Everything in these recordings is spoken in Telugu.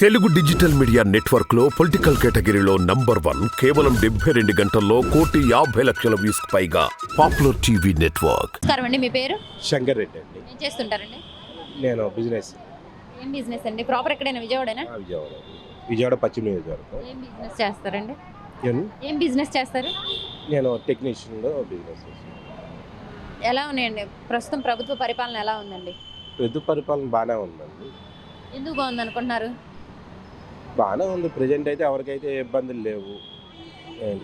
తెలుగు డిజిటల్ మీడియా నెట్వర్క్లో పొలిటికల్ కేటగిరీలో నంబర్ వన్ కేవలం డెబ్బై రెండు గంటల్లో కోటి యాభై లక్షల వ్యూస్ పైగా పాపులర్ టీవీ నెట్వర్క్. నమస్కారం అండి మీ పేరు? శంకర్ రెడ్డి అండి. ఏం చేస్తుంటారండి? నేను బిజినెస్. ఏం బిజినెస్ అండి? ప్రాపర్ ఎక్కడైనా విజయవాడనా? ఆ, విజయవాడ. విజయవాడ పశ్చిమ నియోజకవర్గం. ఏం బిజినెస్ చేస్తారండి? నేను ఏం బిజినెస్ చేస్తారు? నేను టెక్నీషియన్లో బిజినెస్ చేస్తాను. ఎలా ఉన్నాయండి? ప్రస్తుతం ప్రభుత్వ పరిపాలన ఎలా ఉందండి? పెద్ద పరిపాలన బాగానే ఉందండి. ఎందుకు బాగుంది అనుకుంటున్నారు బాగానే ఉంది. ప్రజెంట్ అయితే ఎవరికైతే ఏ ఇబ్బందులు లేవు.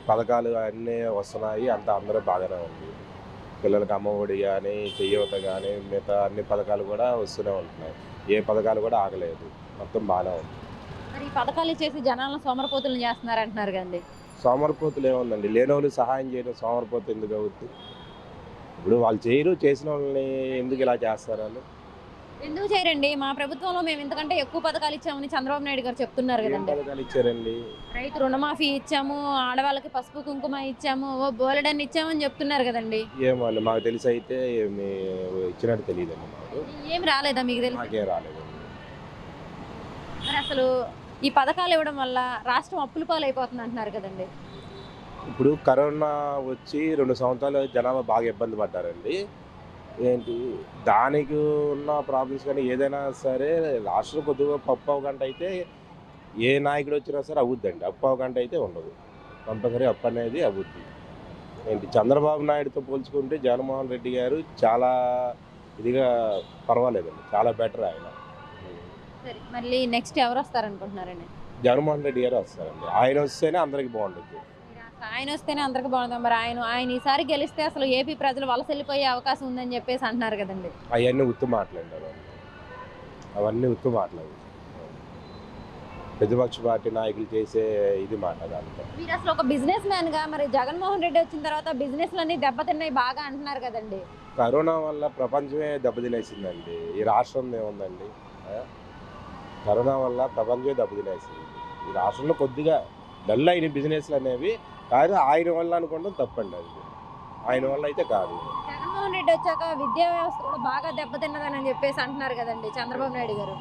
పథకాలు అన్నీ వస్తున్నాయి. అంత అందరూ బాగానే ఉంది. పిల్లలకి అమ్మఒడి కానీ చెయ్యవత కానీ మిగతా అన్ని పథకాలు కూడా వస్తూనే ఉంటున్నాయి. ఏ పథకాలు కూడా ఆగలేదు. మొత్తం బాగానే ఉంది. మరి ఈ పథకాలు ఇచ్చేసి జనాలను సోమరపోతులను చేస్తున్నారు అంటున్నారు కదండి. సోమరిపోతులు ఏముందండి? లేని వాళ్ళు సహాయం చేయడం సోమరిపోతు ఎందుకు అవుతుంది ఇప్పుడు వాళ్ళు చేయరు చేసిన వాళ్ళని ఎందుకు ఇలా చేస్తారు వాళ్ళు? ఎందుకు చేయరండి? మా ప్రభుత్వంలో మేము ఇంతకంటే ఎక్కువ పథకాలు ఇచ్చామని చంద్రబాబు నాయుడు గారు చెప్తున్నారు కదండి. పథకాలు ఇచ్చారండి? రైతు రుణమాఫీ ఇచ్చాము ఆడవాళ్ళకి పసుపు కుంకుమ ఇచ్చాము ఓ బోలెడన్ని ఇచ్చామని చెప్తున్నారు కదండి. మాకు తెలిసి అయితే ఏమి ఇచ్చినట్టు తెలియదండి మాకు. ఏం రాలేదా మీకు తెలిసి? మాకేం మరి అసలు ఈ పథకాలు ఇవ్వడం వల్ల రాష్ట్రం అప్పుల పాలైపోతుంది అంటున్నారు కదండి. ఇప్పుడు కరోనా వచ్చి రెండు సంవత్సరాలు జనాభా బాగా ఇబ్బంది పడ్డారండి. ఏంటి? దానికి ఉన్న ప్రాబ్లమ్స్ కానీ ఏదైనా సరే రాష్ట్రం కొద్దిగా పప్పు గంట అయితే ఏ నాయకుడు వచ్చినా సరే అవుద్దండి. అప్పు గంట అయితే ఉండదు. కంపల్సరీ అప్పు అనేది అవుద్ది. ఏంటి? చంద్రబాబు నాయుడుతో పోల్చుకుంటే జగన్మోహన్ రెడ్డి గారు చాలా ఇదిగా పర్వాలేదండి. చాలా బెటర్ ఆయన. మళ్ళీ నెక్స్ట్ ఎవరు వస్తారనుకుంటున్నారండి? జగన్మోహన్ రెడ్డి గారు వస్తారండి. ఆయన వస్తేనే అందరికి బాగుంటుంది. ఆయన వస్తేనే అందరికి బాగుంది మరి ఆయన ఆయన ఈసారి గెలిస్తే అసలు ఏపీ ప్రజలు వలస వెళ్ళిపోయే అవకాశం ఉందని చెప్పేసి అంటున్నారు కదండి. అవన్నీ ఉత్తు మాటలండి అవన్నీ ఉత్తు మాటలు ప్రతిపక్ష పార్టీ నాయకులు చేసే ఇది మాట మీరు అసలు ఒక బిజినెస్ మ్యాన్గా మరి జగన్మోహన్ రెడ్డి వచ్చిన తర్వాత బిజినెస్లు అన్ని దెబ్బతిన్నాయి బాగా అంటున్నారు కదండి. కరోనా వల్ల ప్రపంచమే దెబ్బతినేసిందండి. ఈ రాష్ట్రం ఏముందండి? కరోనా వల్ల ప్రపంచమే దెబ్బతినేసింది. ఈ రాష్ట్రంలో కొద్దిగా డల్ అయిన బిజినెస్లు అనేవి కానీ ఆయన వల్ల అనుకోవడం తప్పండి అది. ఆయన వల్ల అయితే కాదు. జగన్మోహన్ రెడ్డి వచ్చాక విద్యా వ్యవస్థ కూడా బాగా దెబ్బతిన్నదని చెప్పేసి అంటున్నారు కదండి చంద్రబాబు నాయుడు గారు.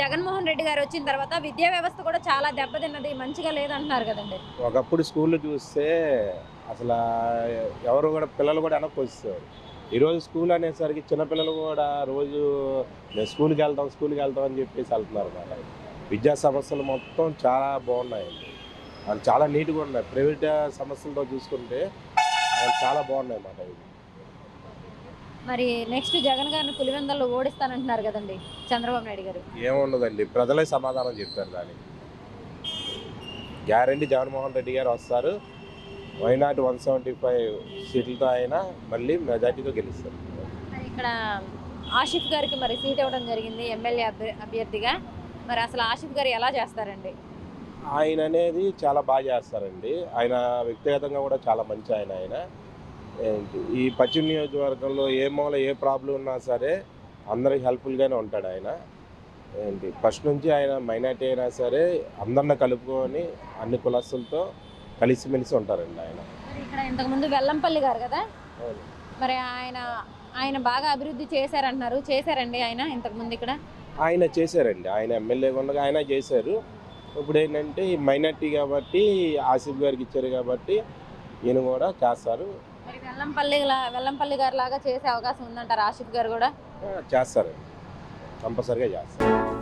జగన్మోహన్ రెడ్డి గారు వచ్చిన తర్వాత విద్యా వ్యవస్థ కూడా చాలా దెబ్బతిన్నది మంచిగా లేదంటున్నారు కదండి. ఒకప్పుడు స్కూల్లో చూస్తే అసలు ఎవరు కూడా పిల్లలు కూడా వెనక్కి ఈరోజు స్కూల్ అనేసరికి చిన్నపిల్లలు కూడా రోజు మేము స్కూల్కి వెళ్తాం స్కూల్కి వెళ్తాం అని చెప్పేసి వెళ్తున్నారు విద్యా సమస్యలు మొత్తం చాలా బాగున్నాయండి. అది చాలా నీట్గా ఉన్నాయి. ప్రైవేట్ సమస్యలతో చూసుకుంటే అవి చాలా బాగున్నాయి అన్నమాట ఇవి మరి నెక్స్ట్ జగన్ గారిని పులివెందల్లో ఓడిస్తానంటున్నారు కదండి చంద్రబాబు నాయుడు గారు. ఏముండదండి ప్రజలే సమాధానం చెప్తారు దానికి. గ్యారంటీ జగన్మోహన్ రెడ్డి గారు వస్తారు. వైనాట్ వన్ సెవెంటీ ఫైవ్ సీట్లతో అయినా మళ్ళీ మెజార్టీతో గెలుస్తారు. మరి ఇక్కడ ఆసిఫ్ గారికి మరి సీట్ ఇవ్వడం జరిగింది ఎమ్మెల్యే అభ్య- అభ్యర్థిగా. మరి అసలు ఆసిఫ్ గారు ఎలా చేస్తారండి? ఆయన అనేది చాలా బాగా చేస్తారండి. ఆయన వ్యక్తిగతంగా కూడా చాలా మంచి ఆయన ఆయన. ఈ పశ్చిమ నియోజకవర్గంలో ఏ మూల ఏ ప్రాబ్లం ఉన్నా సరే అందరికి హెల్ప్ఫుల్గానే ఉంటాడు ఆయన. ఏంటి ఫస్ట్ నుంచి ఆయన మైనార్టీ అయినా సరే అందరిని కలుపుకొని అన్ని కులస్తులతో కలిసిమెలిసి ఉంటారండి ఆయన. ఇక్కడ ఇంతకుముందు వెల్లంపల్లి గారు కదా. మరి ఆయన ఆయన బాగా అభివృద్ధి చేశారంటున్నారు. చేశారండి ఆయన ఇంతకుముందు ఇక్కడ? ఆయన చేశారండి. ఆయన ఎమ్మెల్యేగా ఉండగా ఆయన చేశారు. ఇప్పుడు ఏంటంటే మైనార్టీ కాబట్టి ఆసిఫ్ గారికి ఇచ్చారు కాబట్టి ఈయన కూడా చేస్తారు. మరి వెల్లంపల్లి లా- వెల్లంపల్లి గారు లాగా చేసే అవకాశం ఉందంటారు ఆసిఫ్ గారు కూడా? ఆ, చేస్తారండి కంపల్సరిగా చేస్తారు.